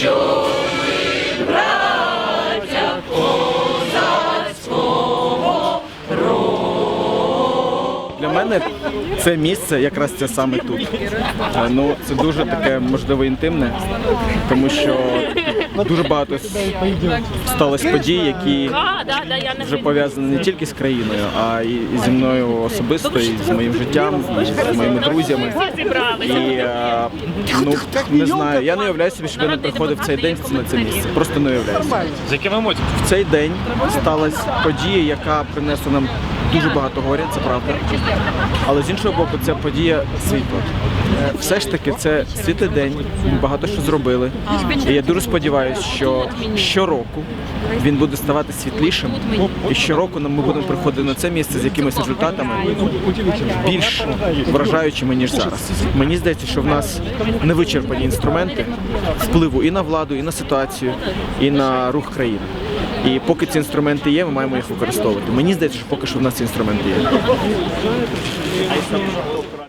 sure. Мене це місце якраз це саме тут. Е, Ну, це дуже таке можливо інтимне, тому що дуже багато сталося подій, які вже пов'язані не тільки з країною, а і і зі мною особисто, і з моїм життям, і з моїми друзями. І е, ну не знаю, я не уявляю собі, щоб я не приходив цей день на це місце. Просто не уявляю. собі. З якими емоціями? В цей день сталася подія, яка принесла нам дуже багато горя, це правда. Але з іншого боку, це подія світла. Е, Все ж таки, це світлий день. Багато що зробили. І я дуже сподіваюся, що щороку він буде ставати світлішим. І щороку ми будемо приходити на це місце з якимись результатами більш вражаючими ніж зараз. Мені здається, що в нас не вичерпані інструменти впливу і на владу, і на ситуацію, і на рух країни. І поки ці інструменти є, ми маємо їх використовувати. Мені здається, що поки що в нас ці інструменти є.